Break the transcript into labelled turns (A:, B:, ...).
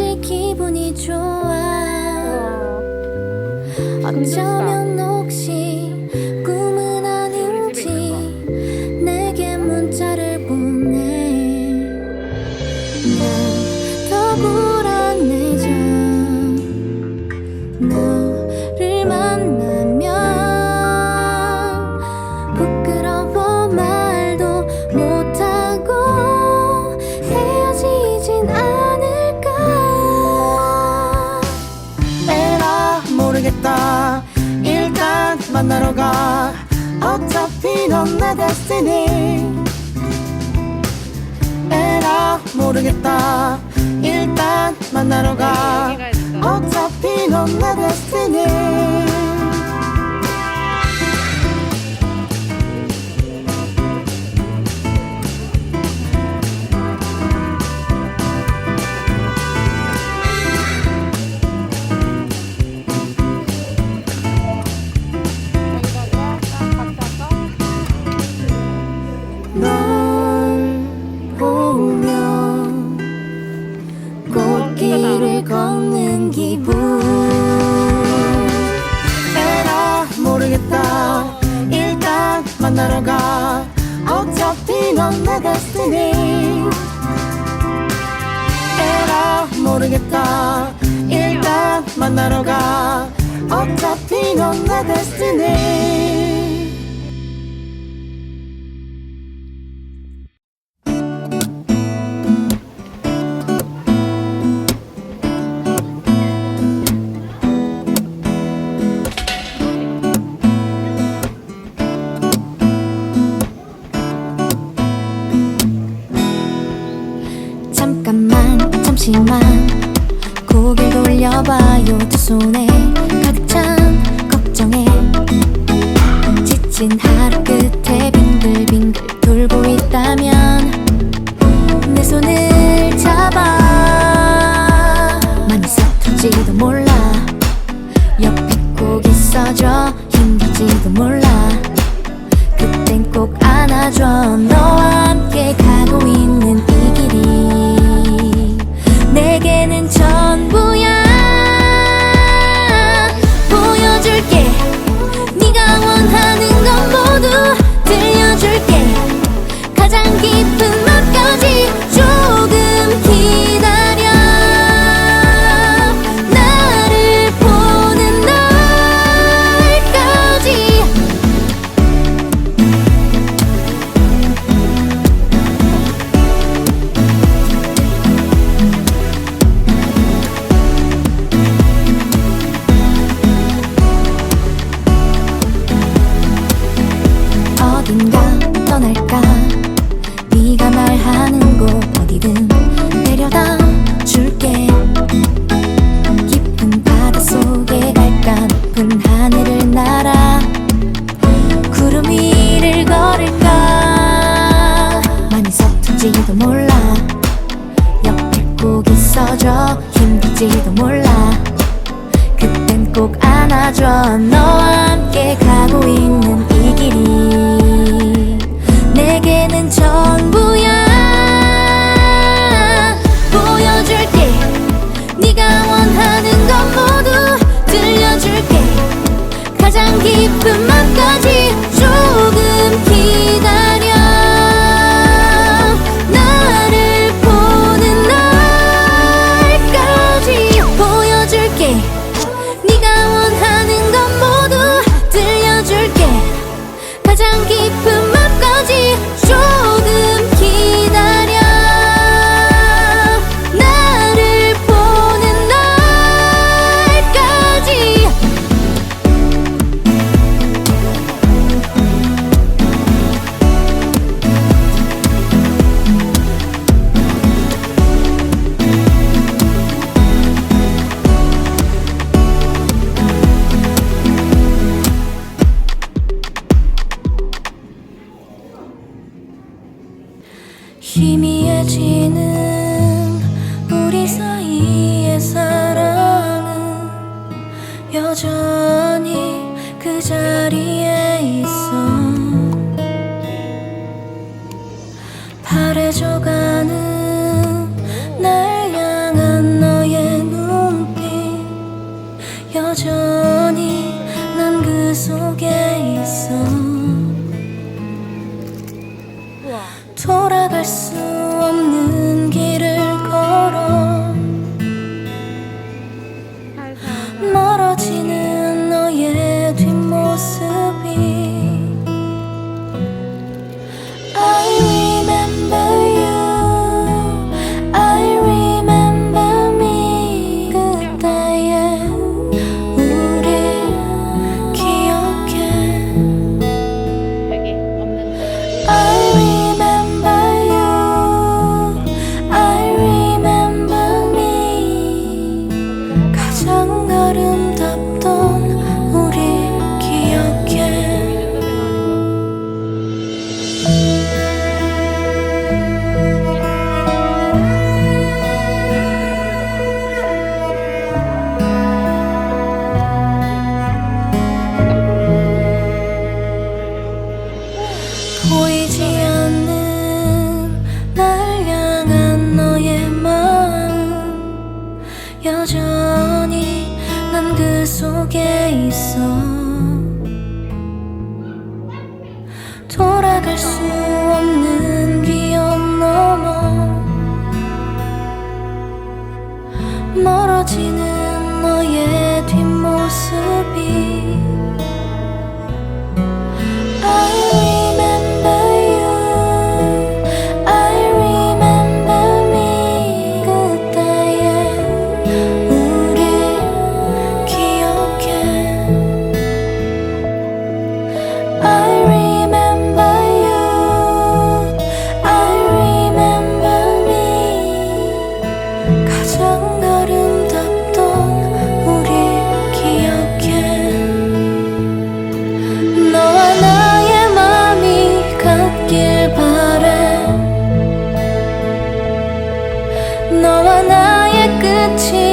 A: 왠지 기분이 좋아. 어쩌면 혹시 꿈은 아닌지 내게 문자를 보내 만나러
B: 가. 어차피 넌 내 데스티니. 에라 모르겠다. 일단 만나러 가 모르겠다. 일단 만나러 가. 어차피 넌내 데스티니. 에라 모르겠다. 일단 만나러 가. 어차피 넌내 데스티니
A: 잠시만 고개를 돌려봐요. 두 손에 가득 찬 걱정에 지친 하루 끝에 빙글빙글 돌고 있다면 내 손을 안아줘 너와 함께 가고 있는 이 길이 내게는 전부야. 보여줄게. 네가 원하는 건 모두 들려줄게. 가장 깊은 keep 희미해지는 우리 사이의 사랑은 여전히 그 자리 돌아갈 수 너와 나의 끝이